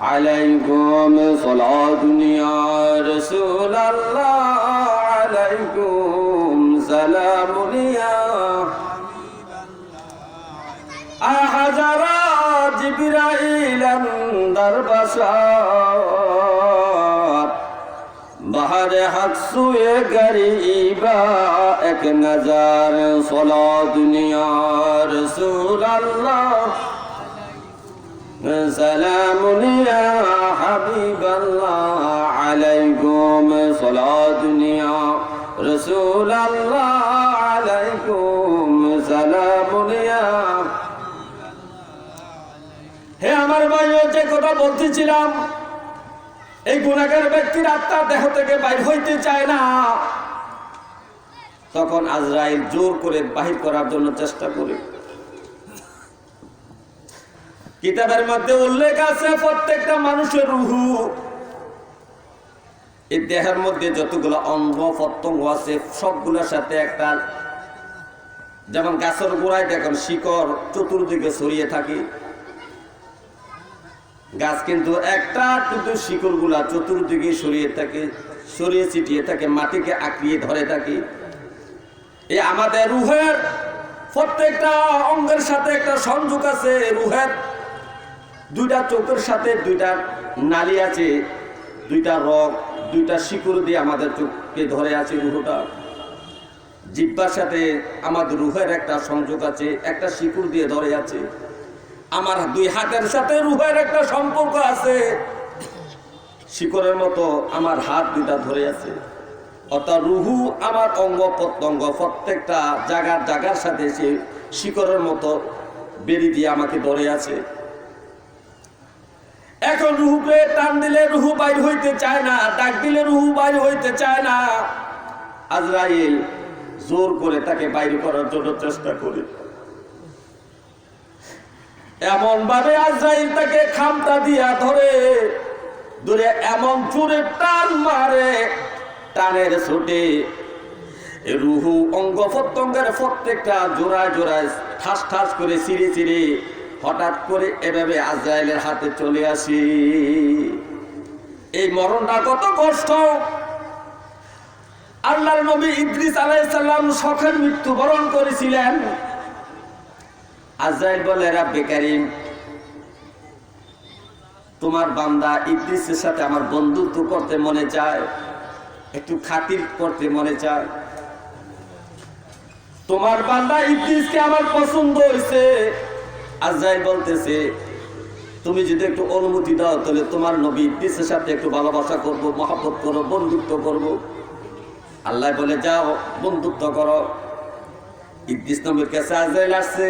عليكم صلاتني يا رسول الله عليكم سلام يا أحجر جبرائيل اندر بشار بحر حق سوئے غریبا ایک نظر صلاتنی يا رسول اللہ سلام يا حبيب الله عليكم صلاة يا رسول الله عليكم سلام يا হে আমার ভাই যে কথা বলতেছিলাম এই গুণাগার ব্যক্তির আত্মা দেহ থেকে বাইর হইতে চায় না তখন আজরাইল জোর করে বাহির করার জন্য চেষ্টা করে কিতাবের মধ্যে উল্লেখ আছে প্রত্যেকটা মানুষের রুহু। এই দেহের মধ্যে যতগুলো অঙ্গ প্রত্যঙ্গ আছে, সবগুলোর সাথে একটা যেমন গাছের গোড়ায় দেখেন শিকড় চতুর্দিকে ছড়িয়ে থাকে। গাছ কিন্তু একটা কিন্তু শিকড়গুলা চতুর্দিকে সরিয়ে থাকে সরিয়ে ছিটিয়ে থাকে, মাটিকে আঁকড়িয়ে ধরে থাকে। এই আমাদের রুহের প্রত্যেকটা অঙ্গের সাথে একটা সংযোগ আছে, রুহের দুইটা চোখের সাথে দুইটা নালি আছে, দুইটা রগ, দুইটা শিকড় দিয়ে আমাদের চোখকে ধরে আছে রুহটা। জিব্বার সাথে আমাদের রুহের একটা সংযোগ আছে, একটা শিকড় দিয়ে ধরে আছে। আমার দুই হাতের সাথে রুহের একটা সম্পর্ক আছে। শিকড়ের মতো আমার হাত দুইটা ধরে আছে। অর্থাৎ রুহু আমার অঙ্গ প্রত্যঙ্গ প্রত্যেকটা জায়গার জায়গার সাথে সে শিকড়ের মতো বেরি দিয়ে আমাকে ধরে আছে। এখন রুহুকে টান দিলে রুহু বাইর হইতে চায় না, ডাক দিলে রুহু বাইর হইতে চায় না। আজরাইল জোর করে তাকে বাইর করার জন্য চেষ্টা করে। এমন ভাবে আজরাইল তাকে খামটা দিয়া ধরে ধরে এমন জোরে টান মারে, টানের ছুটে। রুহু অঙ্গ প্রত্যঙ্গের প্রত্যেকটা জোড়ায় জোড়ায় ঠাস ঠাস করে চিরে চিরে হঠাৎ করে এভাবে আজরাইলের হাতে চলে আসি। এই মরণটা কত কষ্ট। আল্লাহর নবী ইদ্রিস আলাইসাল্লাম শখের মৃত্যুবরণ করেছিলেন। আজরাইল বলে, রাব্বে কারিম, তোমার বান্দা ইদ্রিসের সাথে আমার বন্ধুত্ব করতে মনে চায়, একটু খাতির করতে মনে চায়। তোমার বান্দা ইদ্রিসকে আমার পছন্দ হয়েছে। আজরাইল বলতেছে, তুমি যদি একটু অনুমতি দাও, তাহলে তোমার নবী ইদ্রিসের সাথে একটু ভালোবাসা করব, মহাব্বত করো বন্ধুত্ব করব। আল্লাহ বলে, যাও, বন্ধুত্ব করো। ইদ্রিস নবীর কাছে আজরাইল আসছে।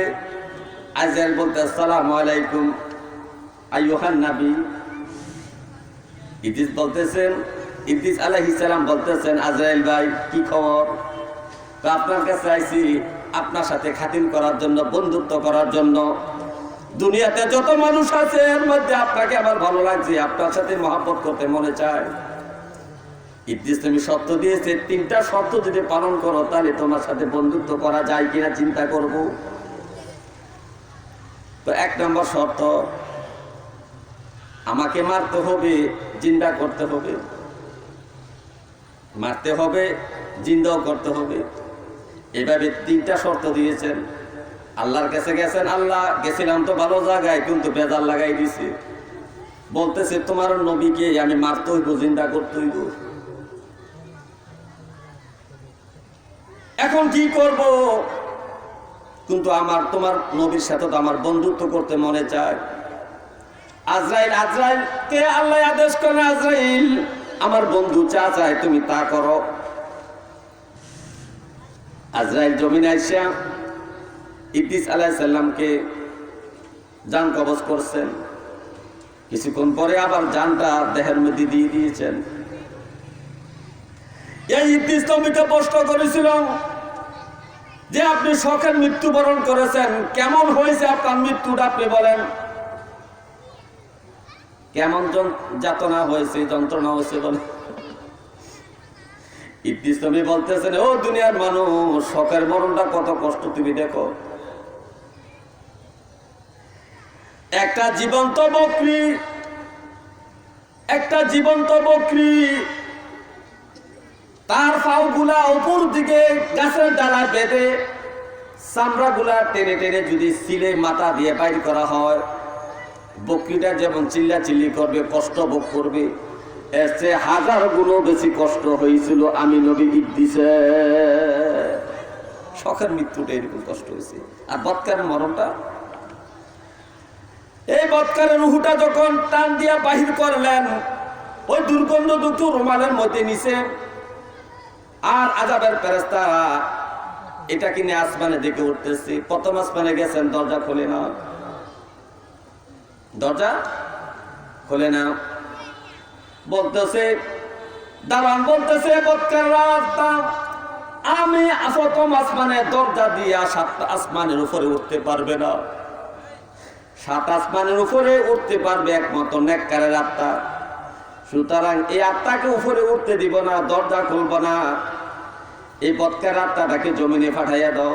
আজরাইল বলতে, আসসালামু আলাইকুম, আইয়ুহান নাবি। ইদ্রিস বলতেছেন, ইদ্রিস আলাইহিস সালাম বলতেছেন আজরাইল ভাই, কি খবর? তো আপনার কাছে আইছি, আপনার সাথে খাতির করার জন্য, বন্ধুত্ব করার জন্য। দুনিয়াতে যত মানুষ আছে, এর মধ্যে আপনাকে আমার ভালো লাগছে, আপনার সাথে মহাব্বত করতে মনে চায়। ইদ্রিস তুমি শর্ত দিয়েছে, তিনটা শর্ত যদি পালন করো, তাহলে তোমার সাথে বন্ধুত্ব করা যায় কিনা চিন্তা করব। তো এক নম্বর শর্ত, আমাকে মারতে হবে, জিন্দা করতে হবে। মারতে হবে, জিন্দাও করতে হবে। এভাবে তিনটা শর্ত দিয়েছেন। আল্লাহর কাছে গেছেন, আল্লাহ, গেছিলাম তো ভালো জায়গায়, কিন্তু বেজার লাগাই দিছে। বলতেছে, তোমার নবীকে আমি মারতে হইব, জিন্দা করতে হইব। এখন কি করব? কিন্তু আমার, তোমার নবীর সাথে তো আমার বন্ধুত্ব করতে মনে চায়। আজরাইল আজরাইল কে আল্লাহ, আদেশ করে আজরাইল, আমার বন্ধু চা চায় তুমি তা করো। আজরাইল জমিন আইসা ইদ্রিস আলাইসাল্লামকে যান কবজ করছেন। কিছুক্ষণ পরে আবার যানটা দেহের মধ্যে দিয়ে দিয়েছেন। এই ইদ্রিস নবীকে প্রশ্ন করেছিল যে আপনি শখের মৃত্যুবরণ করেছেন, কেমন হয়েছে আপনার মৃত্যুটা আপনি বলেন। কেমন যাতনা হয়েছে, যন্ত্রণা হয়েছে বলে ইদ্রিস নবী বলতেছেন, ও দুনিয়ার মানুষ, শখের মরণটা কত কষ্ট তুমি দেখো। একটা জীবন্ত বকরি। একটা জীবন্ত বকরি। তার পাওগুলা উপর দিকে গাছের ডালা বেঁধে চামড়াগুলা টেনে টেনে যদি সিলে মাথা দিয়ে বাইর করা হয়, বকরিটা যেমন চিল্লা চিল্লি করবে, কষ্ট ভোগ করবে, এর চেয়ে হাজার গুণও বেশি কষ্ট হয়েছিল আমি নবী ইদ্দিসে শখের মৃত্যুটা এরকম কষ্ট হয়েছে। আর বৎকার মরণটা এই বৎকারের রুহুটা যখন টান দিয়া বাহির করলেন, ওই দুর্গন্ধ দুটো রুমালের মধ্যে নিছে। আর আজাবের ফেরেস্তারা এটা কিনে আসমানে দিকে উঠতেছি। প্রথম আসমানে গেছেন, দরজা খুলে না দরজা খুলে না বলতেছে, দালান বলতেছে আমি প্রথম আসমানে দরজা দিয়া সাতটা আসমানের উপরে উঠতে পারবে না। সাত আসমানের উপরে উঠতে পারবে একমাত্র নেককারের আত্মা। সুতরাং এই আত্মাকে উপরে উঠতে দিব না, দরজা খুলব না। এই বৎকার আত্মাটাকে জমিনে পাঠাইয়া দাও।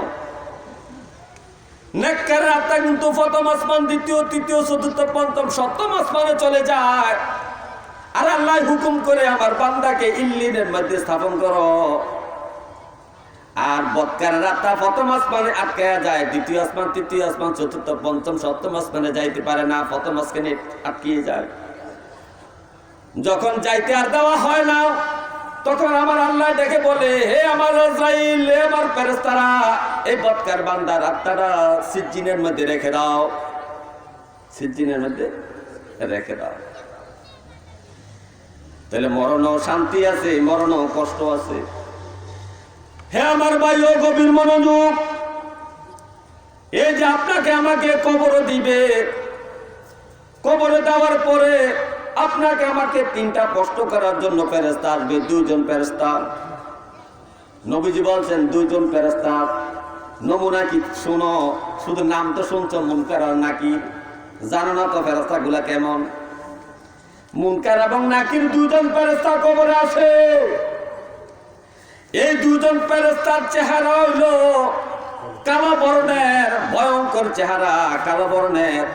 নেককারের আত্মা কিন্তু প্রথম আসমান, দ্বিতীয়, তৃতীয়, চতুর্থ, পঞ্চম, সপ্তম আসমানে চলে যায়। আর আল্লাহ হুকুম করে, আমার বান্দাকে ইল্লিনের মধ্যে স্থাপন করো। আর বৎকারের আত্মা প্রথম আসমানে আটকায়া যায়, দ্বিতীয় আসমান, তৃতীয় আসমান, চতুর্থ, পঞ্চম, সপ্তম আসমানে যাইতে পারে না, প্রথম আসমানে আটকিয়ে যায়। যখন যাইতে আর দেওয়া হয় না, তখন আমার আল্লাহ দেখে বলে, হে আমার ইসরাইল, হে আমার ফেরেস্তারা এই বৎকার বান্দার আত্মারা সিজ্জিনের মধ্যে রেখে দাও। সিজ্জিনের মধ্যে রেখে দাও। তাহলে মরণও শান্তি আছে, মরণও কষ্ট আছে। হে আমার ভাই, ও গভীর মনোযোগ। এই যে আপনাকে আমাকে কবর দিবে, কবরে দেওয়ার পরে আপনাকে আমাকে তিনটা কষ্ট করার জন্য ফেরেস্তা আসবে, দুইজন ফেরেস্তা নবীজি বলছেন, দুইজন ফেরেস্তা নমুনা কি শোনো? শুধু নাম তো শুনছো, মুনকার নাকি জানো না তো ফেরেস্তা গুলা কেমন? মুনকার এবং নাকির দুইজন ফেরেস্তা কবরে আসে। এই দুজন ফেরেস্তার চেহারা হইল কালো বর্ণের, ভয়ঙ্কর চেহারা, কালো বর্ণের।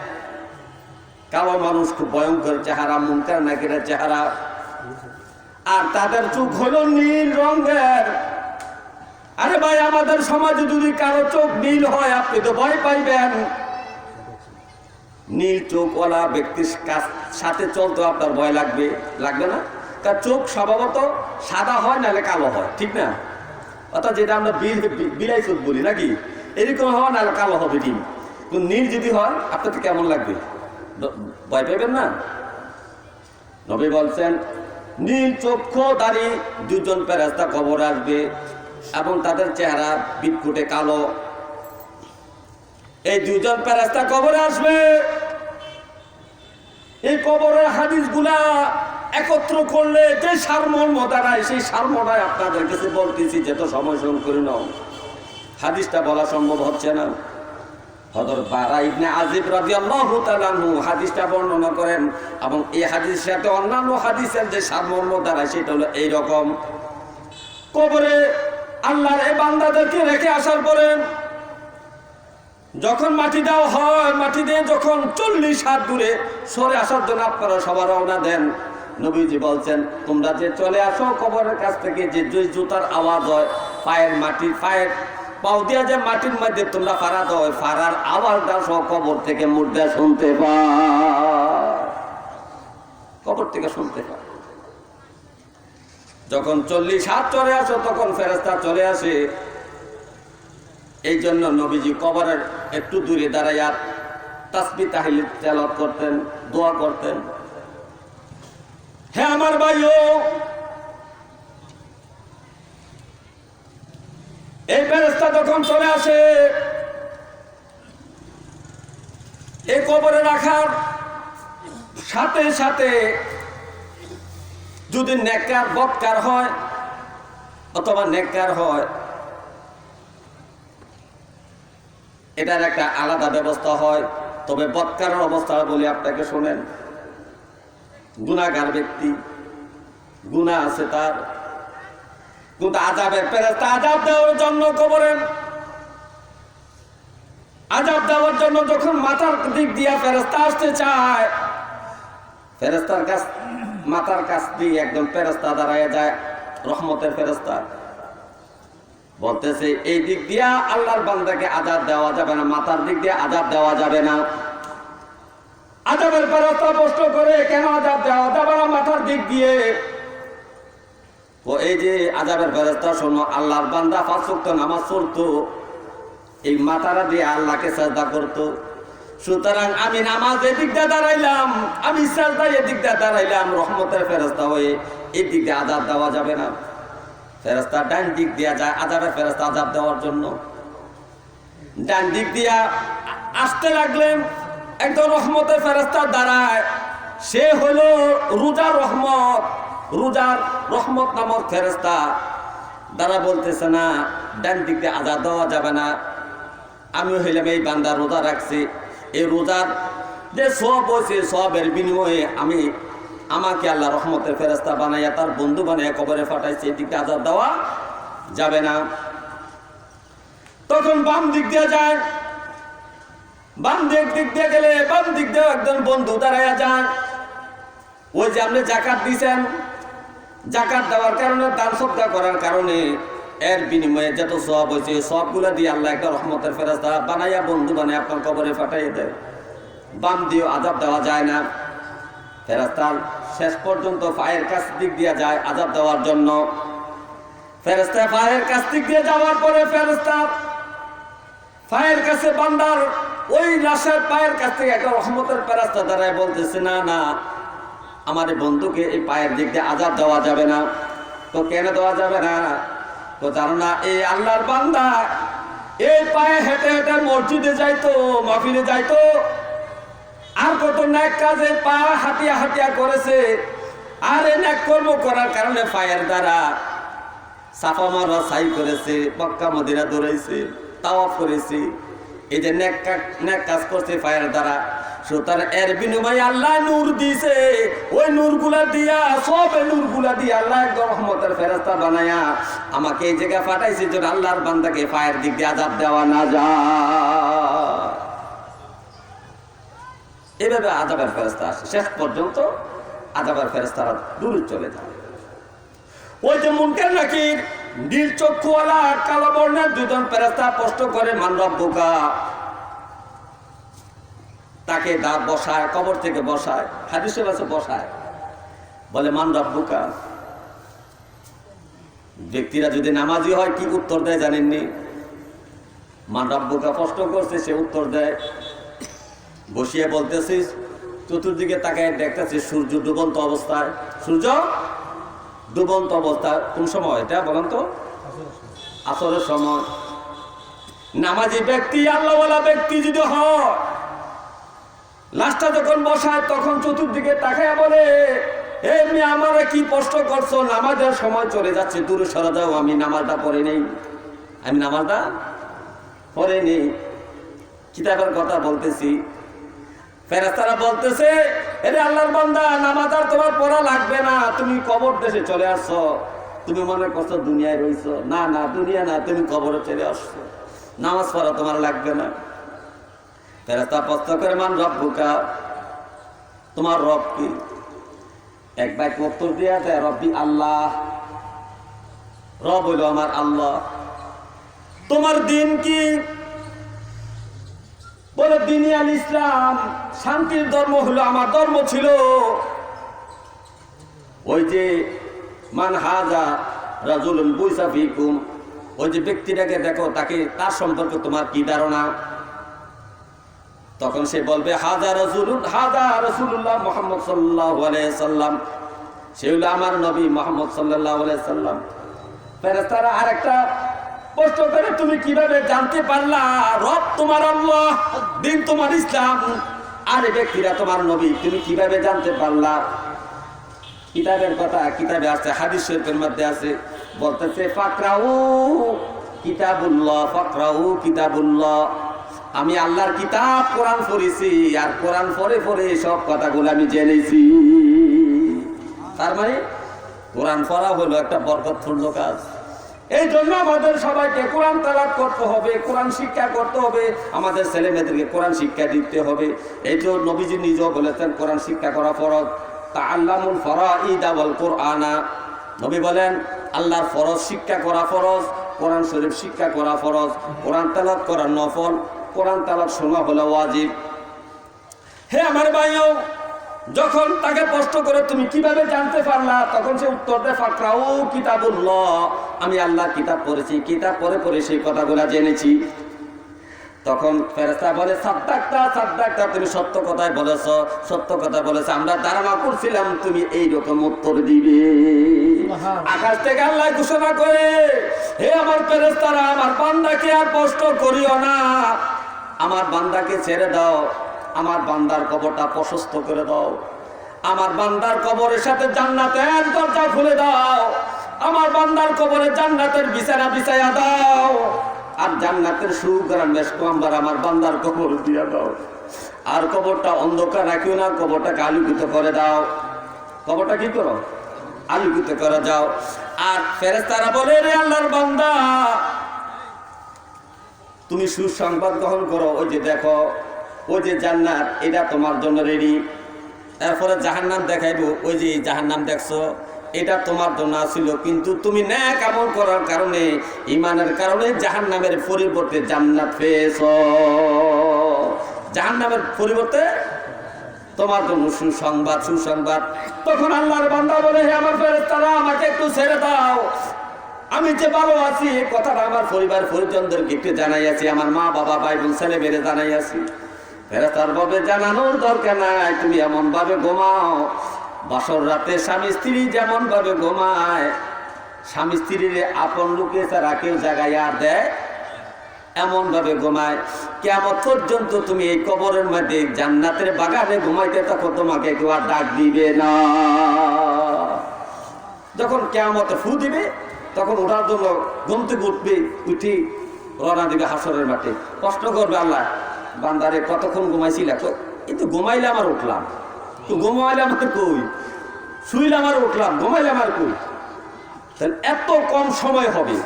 কালো মানুষ খুব ভয়ঙ্কর চেহারা, মুনকার নাকিরের চেহারা। আর তাদের চোখ হলো নীল রঙের। আরে ভাই, আমাদের সমাজে যদি কারও চোখ নীল হয়, আপনি তো ভয় পাইবেন। নীল চোখওয়ালা ব্যক্তির সাথে চলতে আপনার ভয় লাগবে লাগবে না? তার চোখ স্বভাবত সাদা হয় নাহলে কালো হয়, ঠিক না? অর্থাৎ যেটা আমরা বিল- বিলাই চোখ বলি, নাকি? এরকম হওয়া নাহলে কালো হবে কিন্তু নীল যদি হয় আপনাকে কেমন লাগবে? ভয় পাবেন না? নবী বলছেন, নীল চক্ষু দাড়ি দুজন ফেরাস্তা কবর আসবে এবং তাদের চেহারা বিটকুটে কালো। এই দুজন ফেরাস্তা কবরে আসবে। এই কবরের হাদিসগুলা একত্র করলে যে সারমর্ম দাঁড়ায় সেই সারমর্মায় আপনাদের কাছে বলতেছি, যে তো সময় সম করে নাও হাদিসটা বলা সম্ভব হচ্ছে না। হদর বারা ইবনে আজিব তাআলা আনহু হাদিসটা বর্ণনা করেন, এবং এই হাদিসের সাথে অন্যান্য হাদিসের যে সারমর্ম দাঁড়ায় সেটা হলো এই রকম কবরে আল্লাহর এই বান্দাদেরকে রেখে আসার পরে, যখন মাটি দেওয়া হয়, মাটি দিয়ে যখন চল্লিশ হাত দূরে সরে আসার জন্য আপনারা সবার রওনা দেন। নবীজি বলছেন, তোমরা যে চলে আসো, কবরের কাছ থেকে যে যে জুতার আওয়াজ হয়, পায়ের মাটি, পায়ের পাও দিয়া যে মাটির মধ্যে তোমরা ফাড়া দাও ফাড়ার আওয়াজটা সহ কবর থেকে মুর্দা শুনতে পায় কবর থেকে শুনতে পা। যখন চল্লিশ হাত চলে আসো, তখন ফেরেস্তা চলে আসে। এই জন্য নবীজি কবরের একটু দূরে দাঁড়াইয়া তাসবি তাহিল তেলত করতেন, দোয়া করতেন। হ্যাঁ আমার ভাইও। এই ফেরেস্তা যখন চলে আসে, এই কবরে রাখার সাথে সাথে যদি নেককার, বৎকার হয় অথবা নেককার হয়, এটার একটা আলাদা ব্যবস্থা হয়। তবে বৎকারের অবস্থা বলি আপনাকে শোনেন। গুণাগার ব্যক্তি। গুণা আছে তার। কিন্তু আজাবের ফেরেস্তা আজাব দেওয়ার জন্য কবরেন আজাব দেওয়ার জন্য যখন মাথার দিক দিয়া ফেরেস্তা আসতে চায় ফেরেস্তার কাছ মাথার কাছ দিয়ে একদম ফেরস্তা দাঁড়ায় যায়, রহমতের ফেরস্তা বলতেছে, এই দিক দিয়া আল্লাহর বান্দাকে আজাদ দেওয়া যাবে না, মাথার দিক দিয়ে আজাদ দেওয়া যাবে না। আজাবের ফেরস্তা প্রশ্ন করে কেন আজাদ দেওয়া যাবে না মাথার দিক দিয়ে। ও এই যে আজাবের ফেরস্তা, শোনো, আল্লাহর বান্দা ফাঁসুক্ত নামাজ চলতো এই মাথারা দিয়ে আল্লাহকে শ্রদ্ধা করতো। সুতরাং আমি নামাজ এদিক দিয়ে দাঁড়াইলাম, আমি শ্রদ্ধা এদিক দিয়ে দাঁড়াইলাম, রহমতের ফেরস্তা হয়ে এই দিক দিয়ে আজাদ দেওয়া যাবে না। ফেরস্তা ডান দিক দিয়া যায়, আজাবের ফেরস্তা আজাব দেওয়ার জন্য। ডান দিক দিয়া আসতে লাগলেন একদম রহমতের ফেরস্তা দাঁড়ায়। সে হলো রোজার রহমত। রোজার রহমত নামক ফেরস্তা দ্বারা বলতেছে না, ডান দিক দিয়ে আজাদ দেওয়া যাবে না। আমিও হইলাম এই বান্দা রোজা রাখছি। এই রোজার যে সব হয়েছে সবের বিনিময়ে আমি আমাকে আল্লাহ রহমতের ফেরস্তা বানাইয়া তার বন্ধু বানাইয়া কবরে ফাটাইছে এদিকে আজাদ দেওয়া যাবে না। তখন বাম দিক দিয়ে যায়। বাম দিক দিক দিয়ে গেলে বাম দিক বন্ধু দাঁড়াইয়া ওই যে আপনি দিছেন, জাকাত দেওয়ার করার কারণে এর বিনিময়ে যত সব সবগুলো দিয়ে আল্লাহ বানাইয়া, বন্ধু বানাই আপনার কবরে ফাটাইয়ে দেয়। বাম দিয়ে আজাব দেওয়া যায় না। ফেরস্তার শেষ পর্যন্ত পায়ের কাছ দিক দিয়ে যায় আজাব দেওয়ার জন্য। ফেরস্তা পায়ের কাছ দিক দিয়ে যাওয়ার পরে ফেরস্তা পায়ের কাছে বান্দার ওই লাশের পায়ের কাছ থেকে একটা রহমতের ফেরস্তা দাঁড়ায় বলতেছে, না না, আমার বন্ধুকে এই পায়ের দিক দিয়ে আজাদ দেওয়া যাবে না। তো কেন দেওয়া যাবে না? তো জানো না, এই আল্লাহর বান্দা এই পায়ে হেঁটে হেঁটে মসজিদে যাইতো, মাহফিলে যাইতো। আর কত ন্যাক কাজে পা হাতিয়া হাতিয়া করেছে। আর এই ন্যাক কর্ম করার কারণে পায়ের দ্বারা সাফা মারা সাই করেছে, মক্কা মদিনা দৌড়াইছে, তাওয়াফ করেছে। এই যে নেক কাজ করছে পায়ের দ্বারা। সুতরাং এর বিনিময়ে আল্লাহ নূর দিছে ওই নূরগুলা দিয়া, সব নূরগুলা দিয়া আল্লাহ একদম রহমতের ফেরস্তা বানায়া আমাকে এই জায়গায় পাঠাইছে যেন আল্লাহর বান্দাকে পায়ের দিক দিয়ে আজাব দেওয়া না যা এভাবে আজাবের ফেরস্তা আসে। শেষ পর্যন্ত আজাবের ফেরস্তারা দূরে চলে যায়। ওই যে মুনকের নাকি নীল চক্ষুওয়ালা, কালো বর্ণের দুজন ফেরস্তা স্পষ্ট করে মানব বোকা। তাকে দাঁত বসায়, কবর থেকে বসায়, হাদিসে বাসে বসায়। বলে মান রব্বুকা ব্যক্তিরা যদি নামাজি হয়, কি উত্তর দেয় জানেননি? মান রব্বুকা প্রশ্ন করছে, সে উত্তর দেয়। বসিয়ে বলতেছিস, চতুর্দিকে তাকায় দেখতেছিস সূর্য ডুবন্ত অবস্থায়। সূর্য ডুবন্ত অবস্থায় কোন সময় এটা বলেন তো? আসরের সময়। নামাজি ব্যক্তি, আল্লাহওয়ালা ব্যক্তি যদি হয়, লাশটা যখন বসায়, তখন চতুর্দিকে তাকায় বলে এমনি আমারে কি প্রশ্ন করছ? নামাজের সময় চলে যাচ্ছে, দূরে সরা যাও, আমি নামাজটা পড়ে নেই। আমি নামাজটা পড়ে নেই কিতাবের কথা বলতেছি। ফেরেস্তারা বলতেছে এরে আল্লাহর বান্দা, নামাজ আর তোমার পড়া লাগবে না। তুমি কবর দেশে চলে আসছো। তুমি মনে করছ দুনিয়ায় রইছো। না না, দুনিয়া না, তুমি কবরে চলে আসছো। নামাজ পড়া তোমার লাগবে না। ফেরেস্তা করে, মান রব বুকা তোমার রব কি? এক বাক্য উত্তর দিয়ে দেয়, রব্বি আল্লাহ। রব হইল আমার আল্লাহ। তোমার দিন কি? বলে দিনী আল ইসলাম, শান্তির ধর্ম হলো আমার ধর্ম ছিল। ওই যে, মান হাজা রাজুল বুইসা ফিকুম। ওই যে ব্যক্তিটাকে দেখো, তাকে, তার সম্পর্কে তোমার কি ধারণা? তখন সে বলবে, হাজা রসুল হাজা রসুল্লাহ মোহাম্মদ সাল্লাহ সাল্লাম। সে হলো আমার নবী মোহাম্মদ সাল্লাহ সাল্লাম। ফেরেস্তারা আরেকটা প্রশ্ন করে তুমি কীভাবে জানতে পারলা? রব তোমার আল্লাহ, দিন তোমার ইসলাম, আর ব্যক্তিরা তোমার নবী, তুমি কীভাবে জানতে পারলা? কিতাবের কথা কিতাবে আছে, হাদিস শরীফের মধ্যে আছে, বলতেছে, ফাকরাউ কিতাবুল্লাহ ফাকরাউ কিতাবুল্লাহ। আমি আল্লাহর কিতাব কোরআন পড়েছি, আর কোরআন পড়ে পড়ে সব কথাগুলো আমি জেনেছি। তার মানে কোরআন পড়া হলো একটা বরকতপূর্ণ কাজ। এই জন্য আমাদের সবাইকে কোরআন তালাত করতে হবে, কোরআন শিক্ষা করতে হবে, আমাদের ছেলে মেয়েদেরকে কোরআন শিক্ষা দিতে হবে। এই তো নবীজি নিজেও বলেছেন, কোরআন শিক্ষা করা ফরজ। তাআল্লামুল ফারাইদা ওয়াল কুরআনা। নবী বলেন, আল্লাহর ফরজ শিক্ষা করা ফরজ, কোরআন শরীফ শিক্ষা করা ফরজ, কোরআন তেলাওয়াত করা নফল, কোরআন তেলাওয়াত শোনা হলো ওয়াজিব। হে আমার ভাইও যখন তাকে প্রশ্ন করে তুমি কীভাবে জানতে পারলা তখন সে উত্তর দেয় ফাকরাউ কিতাবুল্লাহ। আমি আল্লাহর কিতাব পড়েছি কিতাব পড়ে পড়ে সেই কথাগুলো জেনেছি। তখন ফেরেস্তা বলে সাদ্দাকটা সাদ্দাকটা তুমি সত্য কথাই বলেছ সত্য কথা বলেছ আমরা ধারণা করছিলাম তুমি এই রকম উত্তর দিবে। আকাশ থেকে আল্লাহ ঘোষণা করে হে আমার ফেরেস্তারা আমার বান্দাকে আর কষ্ট করিও না। আমার বান্দাকে ছেড়ে দাও আমার বান্দার কবরটা প্রশস্ত করে দাও। আমার বান্দার কবরের সাথে জান্নাতের দরজা খুলে দাও। আমার বান্দার কবরে জান্নাতের বিছানা বিছাইয়া দাও। আর জান্নাতের সুগ্রাম মেসকম্বার আমার বান্দার কবর দিয়া দাও। আর কবরটা অন্ধকার রাখিও না, কবরটাকে আলোকিত করে দাও। কবরটা কি করো? আলোকিত করে যাও। আর ফেরেস্তারা বলে, রে আল্লাহর বান্দা, তুমি সুসংবাদ গ্রহণ করো। ওই যে দেখো ওই যে জান্নাত, এটা তোমার জন্য রেডি এরপরে জাহান্নাম দেখাইবো, ওই যে জাহান্নাম দেখছ, এটা তোমার জন্য ছিল কিন্তু তুমি ন্যাক আমল করার কারণে ইমানের কারণে জাহান্নামের পরিবর্তে জান্নাত পেয়েছ। জাহান্নামের পরিবর্তে তোমার জন্য সুসংবাদ সুসংবাদ। তখন আল্লাহর বান্দা বলে, হে আমার ফেরেশতারা, আমাকে একটু ছেড়ে দাও। আমি যে ভালো আছি, এই কথাটা আমার পরিবার পরিজনদেরকে একটু জানাই আছি আমার মা বাবা ভাই বোন ছেলে মেয়েরে জানাই আছি ফেরেস্তার ভাবে জানানোর দরকার নাই, তুমি এমন ভাবে ঘুমাও। বাসর রাতে স্বামী স্ত্রী যেমন ভাবে ঘুমায়, স্বামী স্ত্রীর আপন লোকে ছাড়া কেউ জায়গায় আর দেয় এমন ভাবে ঘুমায়। কেমন পর্যন্ত তুমি এই কবরের মধ্যে জান্নাতের বাগানে ঘুমাইতে তখন তোমাকে কেউ আর ডাক দিবে না। যখন কেমতে ফু দিবে, তখন ওঠার জন্য ঘুম উঠবে, উঠি রওনা দিবে হাসরের মাঠে। কষ্ট করবে আল্লাহ। বান্দারে, কতক্ষণ ঘুমাইছিল? কিন্তু ঘুমাইলে আমার উঠলাম। তো ঘুমাইলে আমার কই? শুইলে আমার উঠলাম, ঘুমাইলে আমার কই? তাহলে এত কম সময় হবে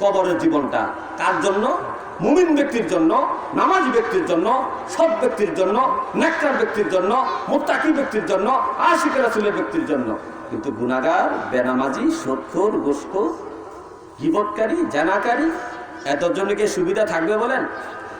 কবরের জীবনটা। কার জন্য? মুমিন ব্যক্তির জন্য, নামাজ ব্যক্তির জন্য, সৎ ব্যক্তির জন্য নেকটার ব্যক্তির জন্য, মোত্তাকি ব্যক্তির জন্য আশিকের আসলের ব্যক্তির জন্য। কিন্তু গুণাগার বেনামাজি সৎখোর গোসখোর গিবটকারী জানাকারী এতর জন্য কি সুবিধা থাকবে বলেন?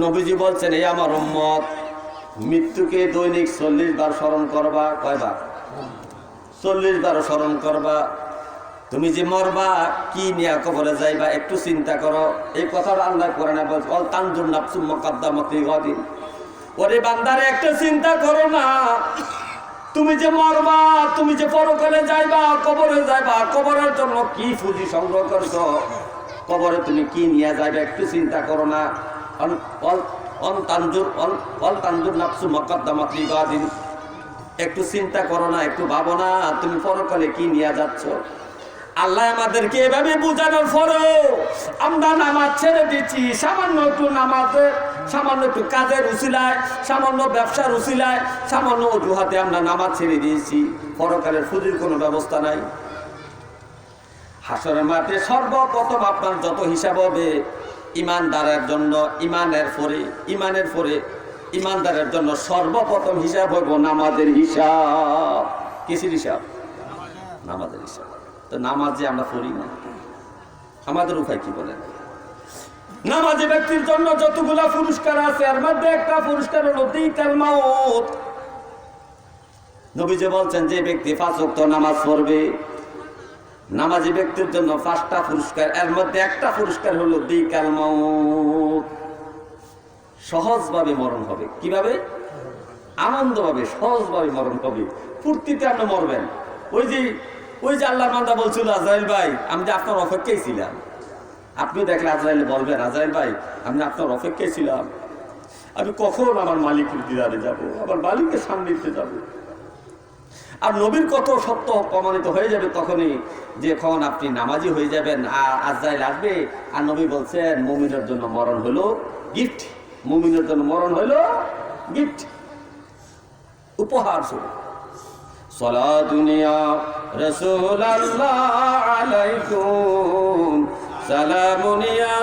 নবীজি বলছেন, এই আমার উম্মত, মৃত্যুকে দৈনিক চল্লিশ বার স্মরণ করবা। কয়বার? চল্লিশ বার স্মরণ করবা। তুমি যে মরবা, কি নিয়ে কবরে যাইবা, একটু চিন্তা করো। এই কথাটা আল্লাহ করে না বলছে, অল তানজুর নাফসু মকাদ্দামতি গদিন। ওরে বান্দারে, একটু চিন্তা করো না। তুমি যে মরবা, তুমি যে পরকালে যাইবা, কবরে যাইবা, কবরের জন্য কি পুঁজি সংগ্রহ করছ? কবরে তুমি কি নিয়ে যাইবা, একটু চিন্তা করো না। একটু চিন্তা করো না, একটু ভাবো না তুমি পরকালে কি নিয়ে যাচ্ছ? আল্লাহ আমাদেরকে এভাবে বোঝানোর পরেও আমরা নামাজ ছেড়ে দিচ্ছি, সামান্য একটু নামাজে, সামান্য একটু কাজের উচিলায় সামান্য ব্যবসার উচিলায় সামান্য অজুহাতে আমরা নামাজ ছেড়ে দিয়েছি। পরকালের ফুজির কোনো ব্যবস্থা নাই। হাসরের মাঠে সর্বপ্রথম আপনার যত হিসাব হবে ইমানদারের জন্য ইমানের পরে ইমানের পরে, ইমানদারের জন্য সর্বপ্রথম হিসাব হইব নামাজের হিসাব। কিসির হিসাব? নামাজের হিসাব। তো নামাজ যে আমরা পড়ি না। আমাদের উপায় কি বলেন? নামাজি ব্যক্তির জন্য যতগুলা পুরস্কার আছে, এর মধ্যে একটা পুরস্কার হলো দিকাল মাউত নবীজি বলছেন, যে ব্যক্তি পাঁচ নামাজ পড়বে নামাজি ব্যক্তির জন্য পাঁচটা পুরস্কার, এর মধ্যে একটা পুরস্কার হলো দিকাল মাউত সহজভাবে মরণ হবে। কীভাবে? আনন্দভাবে, সহজভাবে মরণ হবে। ফুর্তিতে আপনি মরবেন। ওই যে ওই যে আল্লাহ মান্দা বলছিল, আজরাইল ভাই, আমি যে আপনার অপেক্ষায় ছিলাম। আপনি দেখলে আজরাইল বলবেন, আজরাইল ভাই, আমি আপনার অপেক্ষায় ছিলাম। আমি কখন আমার মালিকের দিদারে যাব? আমার মালিকের সান্নিধ্যে যাব? আর নবীর কত সত্য প্রমাণিত হয়ে যাবে তখনই যে যখন আপনি নামাজি হয়ে যাবেন, আর আজাইল আসবে, আর নবী বলছেন, মুমিনের জন্য মরণ হলো গিফট। মুমিনের জন্য মরণ হলো গিফট। উপহার স্বরূপ। সলা দুনিয়া রসুল সালামুনিয়া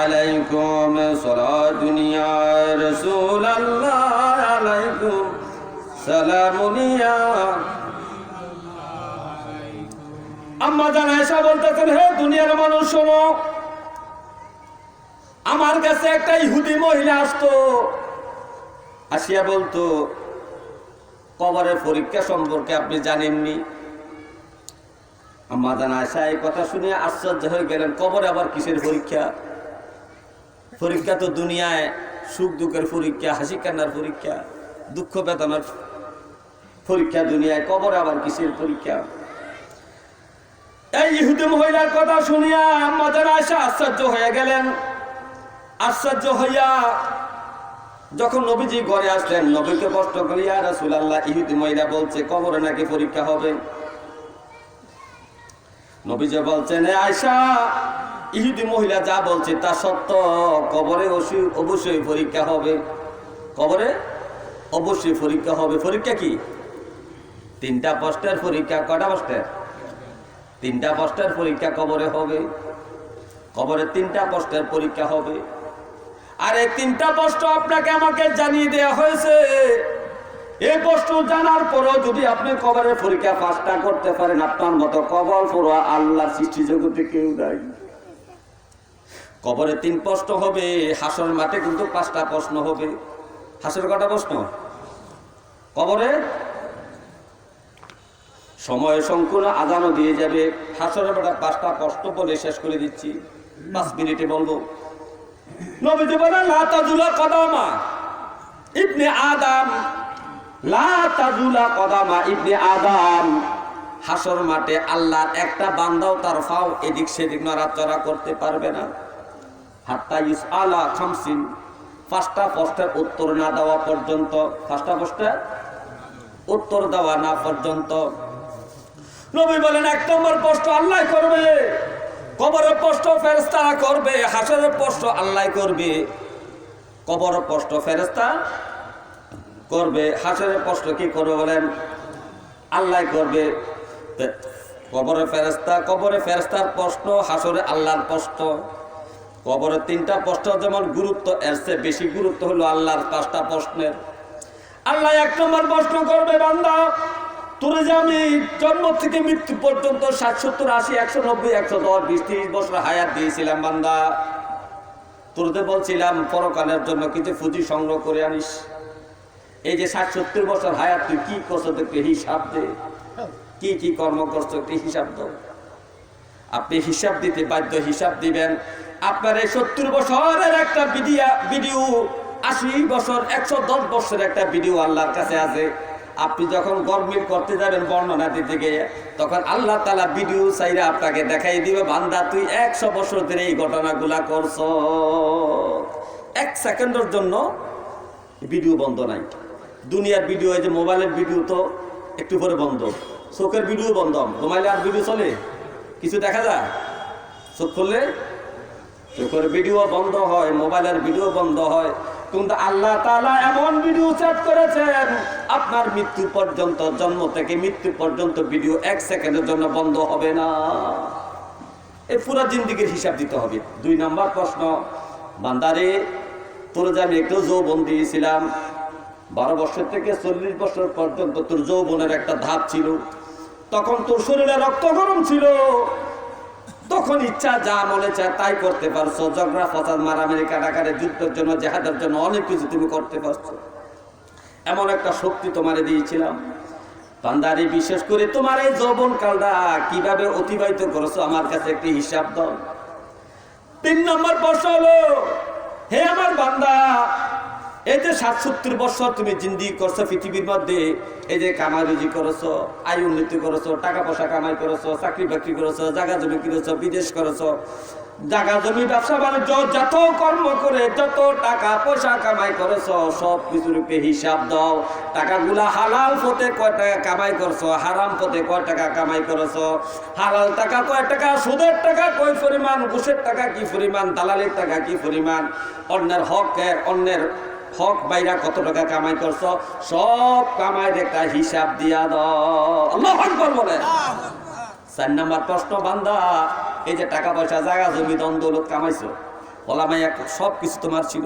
আলাইকুম। সলা দুনিয়া রসুল আলাইকুম। আম্মা জানা এসা বলতেছেন, হে দুনিয়ার মানুষ, শোনো। আমার কাছে একটা ইহুদি মহিলা আসতো। আসিয়া বলতো, কবরের পরীক্ষা সম্পর্কে আপনি জানেননি? আম্মা জানা আয়সা এই কথা শুনে আশ্চর্য হয়ে গেলেন, কবরে আবার কিসের পরীক্ষা? পরীক্ষা তো দুনিয়ায় সুখ দুঃখের পরীক্ষা হাসি কান্নার পরীক্ষা দুঃখ বেদনার পরীক্ষা দুনিয়ায়, কবর আবার কিসের পরীক্ষা? এই ইহুদি মহিলার কথা শুনিয়া জানা আয়সা আশ্চর্য হয়ে গেলেন। আশ্চর্য হইয়া যখন নবীজি ঘরে আসলেন, নবীকে কষ্ট করিয়া রাসুল আল্লাহ ইহুদি মহিলা বলছে, কবরে নাকি পরীক্ষা হবে? নবীজি বলছেন, "এ আয়সা ইহুদি মহিলা যা বলছে তা সত্য। কবরে অবশ্যই পরীক্ষা হবে। কবরে অবশ্যই পরীক্ষা হবে। পরীক্ষা কি? তিনটা প্রশ্নের পরীক্ষা, কটা প্রশ্নের তিনটা প্রশ্নের পরীক্ষা কবরে হবে। কবরে তিনটা প্রশ্নের পরীক্ষা হবে। আর এই তিনটা প্রশ্ন আপনাকে আমাকে জানিয়ে দেওয়া হয়েছে। এই প্রশ্ন জানার পরও যদি আপনি কবরের পরীক্ষা পাঁচটা করতে পারেন, আপনার মতো কবর পড়া আল্লাহ সৃষ্টি জগতে কেউ নাই। কবরে তিন প্রশ্ন হবে হাসর মাঠে কিন্তু পাঁচটা প্রশ্ন হবে। হাসর কটা প্রশ্ন? কবরে সময় সংকুল আদানও দিয়ে যাবে। হাসরের বেটা পাঁচটা কষ্ট বলে শেষ করে দিচ্ছি। পাঁচ মিনিটে বলব, নবীজি বলেন, লা তাজুলা কদামা। ইবনে আদম, লা তাজুলা কদামা ইবনে আদম। হাসর মাঠে আল্লাহর একটা বান্দাও তার ফাও এদিক সেদিক নড়াচড়া করতে পারবে না। হাত্তা ইউস আলা খামসিন। পাঁচটা প্রশ্নের উত্তর না দেওয়া পর্যন্ত, পাঁচটা প্রশ্নের উত্তর দেওয়া না পর্যন্ত নবী বলেন, এক নম্বর প্রশ্ন আল্লাহ করবে। কবরের প্রশ্ন ফেরেস্তা করবে, হাসরের প্রশ্ন আল্লাহ করবে। কবর প্রশ্ন ফেরেস্তা করবে, হাসরের প্রশ্ন কি করবে বলেন, আল্লাহ করবে। কবরে ফেরেস্তা কবরে ফেরেস্তার প্রশ্ন, হাসরে আল্লাহর প্রশ্ন। কবরে তিনটা প্রশ্ন যেমন গুরুত্ব, এর চেয়ে বেশি গুরুত্ব হলো আল্লাহর পাঁচটা প্রশ্নের। আল্লাহ এক নম্বর প্রশ্ন করবে, বান্দা তোরে যে আমি জন্ম থেকে মৃত্যু পর্যন্ত ষাট সত্তর আশি, একশো, নব্বই, একশো দশ, বিশ, তিরিশ বছর হায়াত দিয়েছিলাম বান্দা। তোরতে বলছিলাম, পরকালের জন্য কিছু পুঁজি সংগ্রহ করে আনিস। এই যে ষাট সত্তর বছর হায়াত, তুই কি করছ তো একটু হিসাব দে। কি কি কর্ম করছ একটু হিসাব দাও। আপনি হিসাব দিতে বাধ্য, হিসাব দিবেন। আপনার এই সত্তর বছরের একটা ভিডিও, আশি বছর, একশো দশ বছরের একটা ভিডিও আল্লাহর কাছে আছে। আপনি যখন গরমিল করতে যাবেন বর্ণনা দিতে গিয়ে তখন আল্লাহ তালা ভিডিও চাইরা আপনাকে দেখাই দিবে, বান্দা, তুই একশো বছর ধরে এই ঘটনাগুলা করছ। এক সেকেন্ডের জন্য ভিডিও বন্ধ নাই। দুনিয়ার ভিডিও এই যে মোবাইলের ভিডিও তো একটু পরে বন্ধ। চোখের ভিডিও বন্ধ। মোবাইলে আর ভিডিও চলে? কিছু দেখা যায়? চোখ খুললে? চোখের ভিডিও বন্ধ হয়, মোবাইলের ভিডিও বন্ধ হয়। কিন্তু আল্লাহ তাআলা এমন ভিডিও সেট করেছেন, আপনার মৃত্যু পর্যন্ত, জন্ম থেকে মৃত্যু পর্যন্ত ভিডিও এক সেকেন্ডের জন্য বন্ধ হবে না। এই পুরো জিন্দিগির হিসাব দিতে হবে। দুই নম্বর প্রশ্ন, বান্দারে, তোর যে আমি একটু যৌবন দিয়েছিলাম, বারো বছর থেকে চল্লিশ বছর পর্যন্ত তোর যৌবনের একটা ধাপ ছিল। তখন তোর শরীরে রক্ত গরম ছিল। তখন ইচ্ছা যা মনে চায় তাই করতে পারছ। ঝগড়া, ফসাদ, মারামারি কাটাকারে যুদ্ধের জন্য, জেহাদের জন্য অনেক কিছু তুমি করতে পারছ। এমন একটা শক্তি তোমারে দিয়েছিলাম। বান্দারি, বিশেষ করে তোমার এই যৌবন কালটা কীভাবে অতিবাহিত করেছ আমার কাছে একটি হিসাব দাও। তিন নম্বর প্রশ্ন হলো, হে আমার বান্দা এই যে সাতসত্তর বছর তুমি জিন্দি করছ, পৃথিবীর মধ্যে, এই যে কামাই করেছ, আয় উন্নতি করেছ, টাকা পয়সা কামাই করেছ, চাকরি বাকরি করেছ, জায়গা জমি কিনেছো, বিদেশ করেছ, জায়গা জমি, ব্যবসা বাণিজ্য, যত কর্ম করে, যত টাকা পয়সা কামাই করেছ, সব কিছুর উপরে হিসাব দাও। টাকাগুলা হালাল পথে কয় টাকা কামাই করছ, হারাম পথে কয় টাকা কামাই করেছ? হালাল টাকা কয় টাকা, সুদের টাকা কয় পরিমাণ, ঘুষের টাকা কি পরিমাণ, দালালির টাকা কি পরিমাণ? অন্যের হকের অন্যের হক বাইরা কত টাকা কামাই করছ? সব কামাই একটা হিসাব দিয়া আকবার বলে। চার নাম্বার প্রশ্ন, বান্দা, এই যে টাকা পয়সা, জায়গা, জমি দন দৌলত কামাইছো? ওলামাইয়া সব কিছু তোমার ছিল।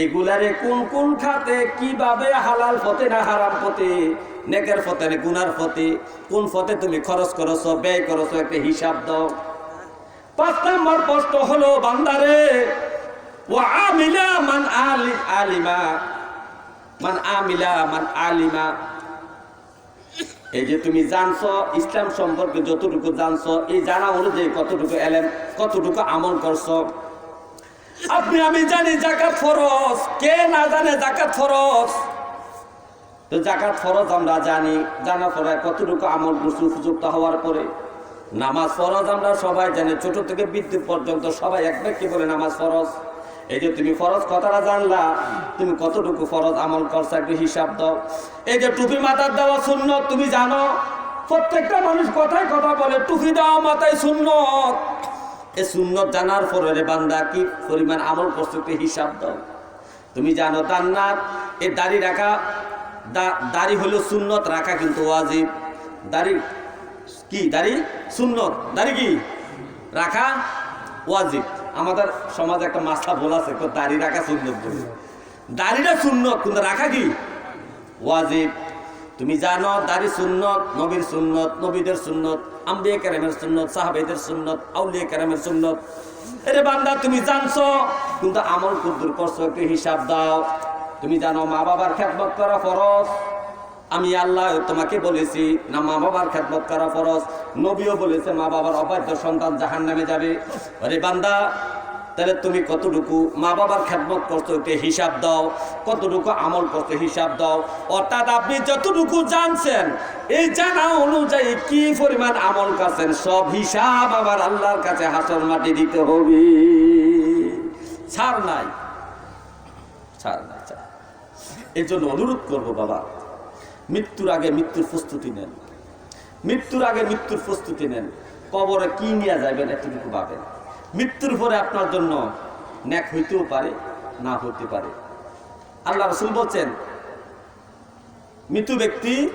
এইগুলারে কোন কোন খাতে, কীভাবে হালাল পথে না হারাম পথে? নেকের পথে না গুনার পথে? কোন পথে তুমি খরচ করছ, ব্যয় করছ, একটা হিসাব দাও। পাঁচ নম্বর প্রশ্ন হলো, বান্দারে ও আমিলা মান আলি আলিমা মান আমিলা মান আলিমা এই যে তুমি জানছো, ইসলাম সম্পর্কে যতটুকু জানছো, এই জানা অনুযায়ী কতটুকু এলেন কতটুকু আমল করছ। আপনি, আমি জানি জাকাত ফরজ। কে না জানে জাকাত ফরজ? তো জাকাত ফরজ আমরা জানি। জানা পরে কতটুকু আমল করছি উপযুক্ত হওয়ার পরে নামাজ ফরজ আমরা সবাই জানি। ছোট থেকে বৃদ্ধি পর্যন্ত সবাই এক ব্যক্তি বলে নামাজ ফরজ। এই যে তুমি ফরজ কথাটা জানলা, তুমি কতটুকু ফরজ আমল করছ একটু হিসাব দাও। এই যে টুপি মাথার দেওয়া শূন্য তুমি জানো, প্রত্যেকটা মানুষ কথায় কথা বলে, টুপি দেওয়া মাথায় শূন্যত এই সুন্নত জানার পরে রে বান্দা, কি পরিমাণ আমল করছ একটু হিসাব দাও। তুমি জানো জান্নাত এই দাড়ি রাখা দাড়ি হলো সুন্নত, রাখা কিন্তু ওয়াজিব। দাড়ি কি, দাড়ি? সুন্নত। দাড়ি কি? রাখা ওয়াজিব। আমাদের সমাজে একটা মাস্তা বল আছে কেউ দাড়ি রাখা সুন্নত বলে। দাড়িটা সুন্নত, কিন্তু রাখা কি? ওয়াজিব। তুমি জানো, দাড়ি সুন্নত, নবীর সুন্নত, নবীদের সুন্নত, আম্বিয়া কেরামের সুন্নত, সাহাবেদের সুন্নত, আউলিয়া কেরামের সুন্নত। এরে বান্দা, তুমি জানছো, কিন্তু আমল কুদ্দুর করছ, একটু হিসাব দাও। তুমি জানো মা বাবার খেদমত করা ফরজ। আমি আল্লাহ তোমাকে বলেছি, না মা বাবার খেদমত করা ফরজ। নবীও বলেছে, মা বাবার অবাধ্য সন্তান জাহান নামে যাবে। আরে বান্দা, তাহলে তুমি কতটুকু মা বাবার খেদমত করছ, একটু হিসাব দাও। কতটুকু আমল করছ, হিসাব দাও। অর্থাৎ আপনি যতটুকু জানছেন, এই জানা অনুযায়ী কি পরিমাণ আমল করছেন, সব হিসাব আবার আল্লাহর কাছে হাসর মাটি দিতে হবে। ছাড় নাই। ছাড় নাই, ছাড়। এর জন্য অনুরোধ করব বাবা। মৃত্যুর আগে মৃত্যুর প্রস্তুতি নেন। মৃত্যুর আগে মৃত্যুর প্রস্তুতি নেন। কবরে কি নিয়ে যাবেন এতটুকু পাবেন মৃত্যুর পরে আপনার জন্য ন্যাক হইতেও পারে, না হইতে পারে। আল্লাহ রসুল বলছেন মৃত্যু ব্যক্তি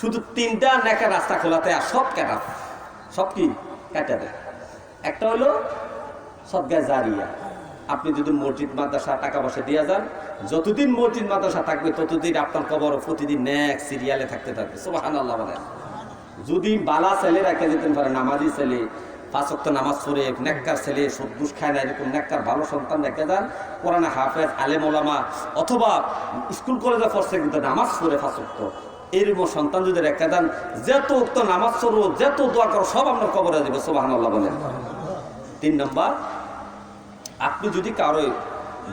শুধু তিনটা ন্যাকের রাস্তা খোলাতে আর সব কাটা, সব কি কাটা দেয়? একটা হলো সদগা জারিয়া। আপনি যদি মসজিদ, মাদ্রাসা, টাকা পয়সা দিয়ে যান, যতদিন মসজিদ, মাদ্রাসা থাকবে, ততদিন আপনার কবর প্রতিদিন ন্যাক সিরিয়ালে থাকতে থাকবে। সোবাহান আল্লাহ বলেন। যদি বালা ছেলে রেখে যেতে পারে নামাজি ছেলে পাঁচক্ত নামাজ পড়ে, নেককার ছেলে সদ্দুষ খায় না, এরকম নেককার ভালো সন্তান রেখে যান, কোরআনে হাফেজ, আলেম ওলামা, অথবা স্কুল, কলেজে পড়ছে কিন্তু নামাজ পড়ে পাঁচক্ত এরকম সন্তান যদি রেখে দেন, যত উক্ত নামাজ পড়ো, যত দোয়া করো, সব আপনার কবরে দেবে সোবাহান আল্লাহ বলেন। তিন নম্বর আপনি যদি কারও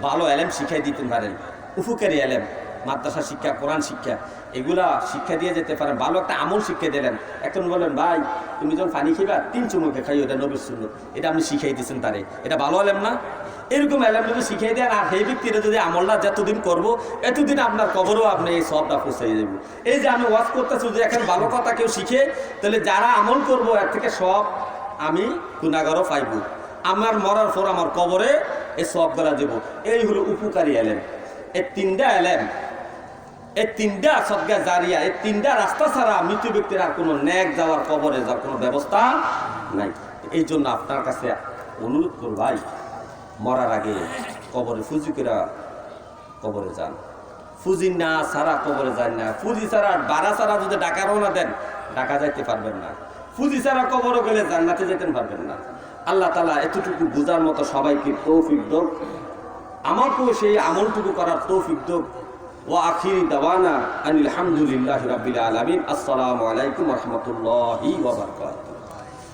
ভালো এলেম শিখাই দিতে পারেন, উপকারী এলেম, মাদ্রাসা শিক্ষা, কোরআন শিক্ষা, এগুলা শিক্ষা দিয়ে যেতে পারেন, ভালো একটা আমল শিক্ষা দিলেন, এখন বলেন, ভাই, তুমি যখন পানি খেবা, তিন চুমুকে খাই ওটা নবীর সুন্দর এটা আপনি শিখাই দিচ্ছেন তারে, এটা ভালো এলেম না? এরকম এলেম যদি শিখাই দেন, আর সেই ব্যক্তিরা যদি আমলটা যতদিন করব, এতদিন আপনার কবরও আপনি এই সবটা পৌঁছে যাবে এই যে আমি ওয়াজ করতেছি, যদি এখন ভালো কথা কেউ শিখে, তাহলে যারা আমল করব, এর থেকে সব আমি গুণাগারও পাইব। আমার মরার পর আমার কবরে এই সব গলা দেব এই হলো উপকারী এলেন এই তিনটা এলেন এই তিনটা সদগা জারিয়া এই তিনটা রাস্তা ছাড়া মৃত্যু ব্যক্তির আর কোনো ন্যাক যাওয়ার কবরে যাওয়ার কোনো ব্যবস্থা নাই। এই জন্য আপনার কাছে অনুরোধ করব ভাই, মরার আগে কবরে ফুজুকেরা কবরে যান। ফুজি না ছাড়া কবরে যান না। ফুজি ছাড়া বাড়া ছাড়া যদি ডাকা রওনা দেন, ডাকা যাইতে পারবেন না। ফুজি ছাড়া কবরে গেলে জান্নাতে যেতে পারবেন না। আল্লাহ তালা এতটুকু বোঝার মতো সবাইকে তৌফিক দোক। আমাকেও সেই আমলটুকু করার তৌফিক দোক। ও আখিরি দাওয়ানা আনিল হামদুলিল্লাহ রাবিল আলমিন। আসসালামু আলাইকুম রহমতুল্লাহি ওবরকাত